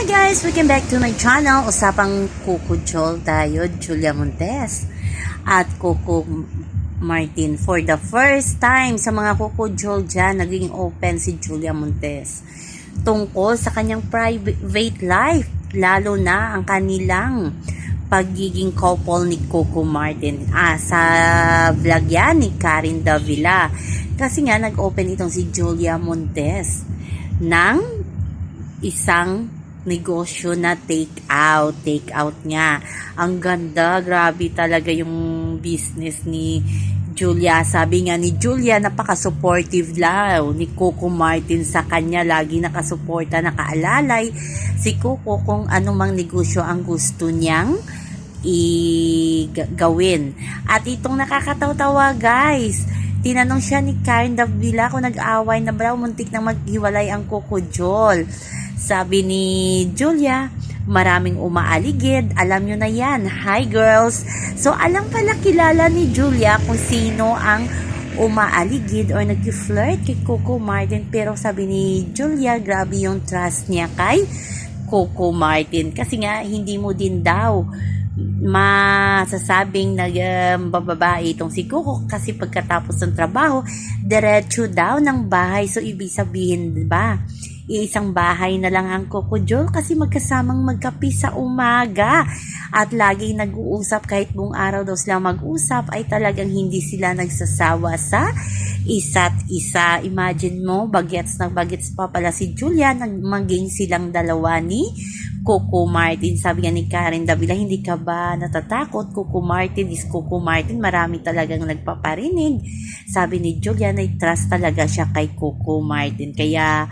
Hi guys! Welcome back to my channel. Usapang Joel tayo, Julia Montes at Coco Martin. For the first time sa mga Joel dyan, naging open si Julia Montes tungkol sa kanyang private life, lalo na ang kanilang pagiging couple ni Coco Martin. Ah, sa vlog yan ni Karin Davila. Kasi nga, nag-open itong si Julia Montes ng isang negosyo na take out. Take out nga. Ang ganda. Grabe talaga yung business ni Julia. Sabi nga ni Julia, napaka-supportive daw ni Coco Martin sa kanya. Lagi nakasuporta, nakaalalay si Coco kung anumang negosyo ang gusto niyang i-gawin. At itong nakakatawa guys, tinanong siya ni Karen Davila kung nag-away na ba muntik nang maghiwalay ang Coco Jol. Sabi ni Julia, maraming umaaligid. Alam nyo na yan. Hi girls! So alam pala kilala ni Julia kung sino ang umaaligid or nag-flirt kay Coco Martin. Pero sabi ni Julia, grabe yung trust niya kay Coco Martin. Kasi nga, hindi mo din daw masasabing nagbababae itong si Coco kasi pagkatapos ng trabaho, diretso daw ng bahay. So, ibig sabihin, ba? Iisang bahay na lang ang Coco kasi magkasamang magkapi sa umaga at laging nag-uusap kahit buong araw daw sila mag-usap ay talagang hindi sila nagsasawa sa isa't isa. Imagine mo, bagets na bagets pa pala si Julia, nagmaging silang dalawa ni Coco Martin. Sabi nga ni Karen Davila, hindi ka ba natatakot? Coco Martin is Coco Martin. Marami talagang nagpaparinig. Sabi ni Julia, na trust talaga siya kay Coco Martin. Kaya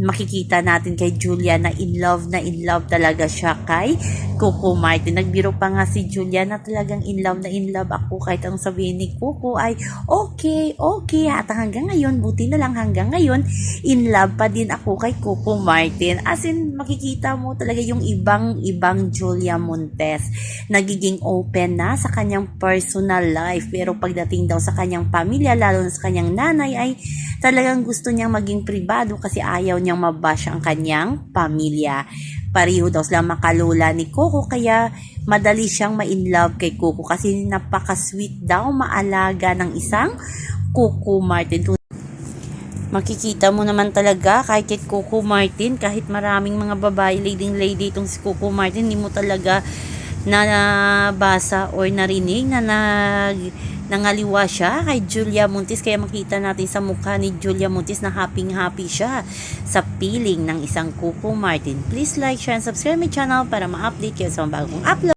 makikita natin kay Julia na in love na in love talaga siya kay Coco Martin. Nagbiro pa nga si Julia na talagang in love na in love ako kahit ang sabihin ni Coco ay okay, okay. At hanggang ngayon, buti na lang hanggang ngayon, in love pa din ako kay Coco Martin. As in, makikita mo talaga yung ibang-ibang Julia Montes. Nagiging open na sa kanyang personal life. Pero pagdating daw sa kanyang pamilya, lalo na sa kanyang nanay, ay talagang gusto niyang maging pribado kasi ayaw niyang mabash ang kanyang pamilya. Pariho daw sila makalula ni Coco kaya madali siyang ma-in love kay Coco kasi napaka-sweet daw maalaga ng isang Coco Martin. Makikita mo naman talaga kahit kay Coco Martin, kahit maraming mga babae, leading lady itong si Coco Martin, hindi mo talaga nabasa or narinig na nag nangaliwa siya kay Julia Montes kaya makita natin sa mukha ni Julia Montes na happy happy siya sa feeling ng isang Coco Martin. Please like, share, and subscribe my channel para ma-update kayo sa mga bagong upload.